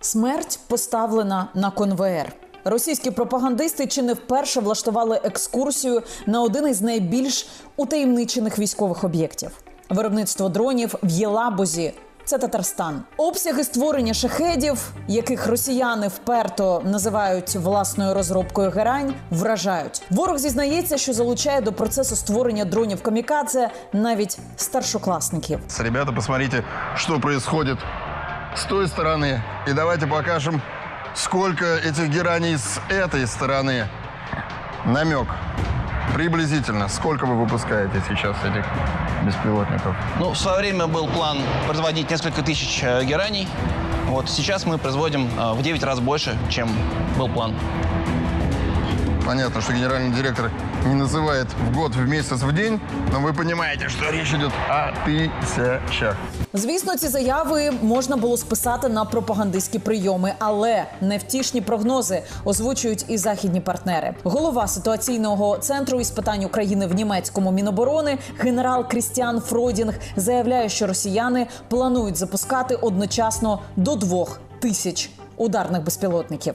Смерть поставлена на конвеєр. Російські пропагандисти чи не вперше влаштували екскурсію на один із найбільш утаємничених військових об'єктів виробництво дронів в Єлабузі. Це Татарстан. Обсяги створення шахедів, яких росіяни вперто називають власною розробкою герань, вражають. Ворог зізнається, що залучає до процесу створення дронів камікадзе навіть старшокласників. Ребята, посмотрите, что происходит с той стороны. И давайте покажем, сколько этих гераний с этой стороны. Намек. Приблизительно. Сколько вы выпускаете сейчас этих беспилотников? Ну, в свое время был план производить несколько тысяч э, гераний. Вот сейчас мы производим э, в 9 раз больше, чем был план. Понятно, что генеральный директор не называет в год, в месяц, в день, но вы понимаете, что речь идет о тысячах. Звісно, ці заяви можна було списати на пропагандистські прийоми, але невтішні прогнози озвучують і західні партнери. Голова ситуаційного центру із питань України в німецькому міноборони генерал Крістіан Фройдінг заявляє, що росіяни планують запускати одночасно до двох тисяч ударних безпілотників.